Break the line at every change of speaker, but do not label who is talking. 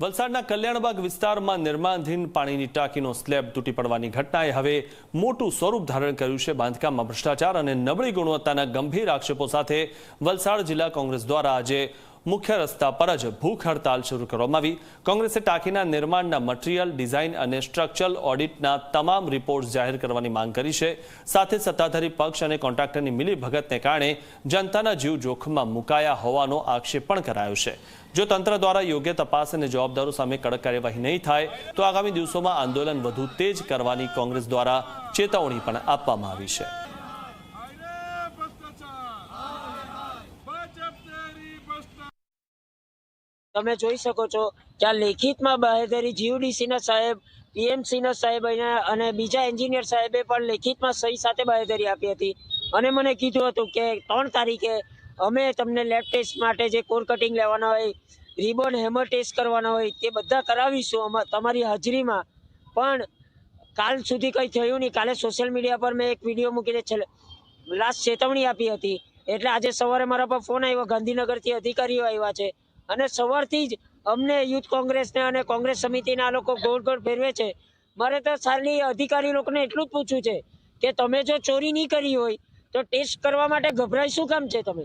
વલસાડના કલ્યાણબાગ વિસ્તારમાં નિર્માણધીન પાણીની ટાંકીનો સ્લેબ તૂટી પડવાની ઘટનાએ હવે મોટું સ્વરૂપ ધારણ કર્યું છે. બાંધકામમાં ભ્રષ્ટાચાર અને નબળી ગુણવત્તાના ગંભીર આક્ષેપો સાથે વલસાડ જિલ્લા કોંગ્રેસ દ્વારા આજે મુખ્ય રસ્તા પર જ ભૂખ હડતાલ શરૂ કરવામાં આવી. કોંગ્રેસે ટાંકીના નિર્માણના મટીરીયલ ડિઝાઇન અને સ્ટ્રક્ચરલ ઓડિટના તમામ રિપોર્ટ જાહેર કરવાની માંગ કરી છે. સાથે સત્તાધારી પક્ષ અને કોન્ટ્રાક્ટરની મિલીભગતને કારણે જનતાના જીવ જોખમમાં મુકાયા હોવાનો આક્ષેપ પણ કરાયો છે. જો તંત્ર દ્વારા યોગ્ય તપાસ અને જવાબદારો સામે કડક કાર્યવાહી નહીં થાય, તો આગામી દિવસોમાં આંદોલન વધુ તેજ કરવાની કોંગ્રેસ દ્વારા ચેતવણી પણ આપવામાં આવી છે.
તમે જોઈ શકો છો કે આ લેખિતમાં બાહેધરી જીયુડીસીના સાહેબ પીએમસીના સાહેબ અને બીજા એન્જિનિયર સાહેબે પણ લેખિતમાં સહી સાથે બાહેધરી આપી હતી. અને મને કીધું હતું કે ત્રણ તારીખે અમે તમને લેબ ટેસ્ટ માટે જે કોર કટિંગ લેવાના હોય રિબોન હેમર ટેસ્ટ કરવાના હોય, તે બધા કરાવીશું તમારી હાજરીમાં. પણ કાલ સુધી કંઈ થયું નહીં. કાલે સોશિયલ મીડિયા પર મેં એક વીડિયો મૂકીને છેલ્લે લાસ્ટ ચેતવણી આપી હતી. એટલે આજે સવારે મારા પર ફોન આવ્યો. ગાંધીનગરથી અધિકારીઓ આવ્યા છે. અને સવારથી જ અમને યુથ કોંગ્રેસને અને કોંગ્રેસ સમિતિના લોકો ગોળ ગોળ ફેરવે છે. મારે તો સારી અધિકારી લોકોને એટલું જ પૂછવું છે કે તમે જો ચોરી નહીં કરી હોય તો ટેસ્ટ કરવા માટે ગભરાય શું કામ છે તમે?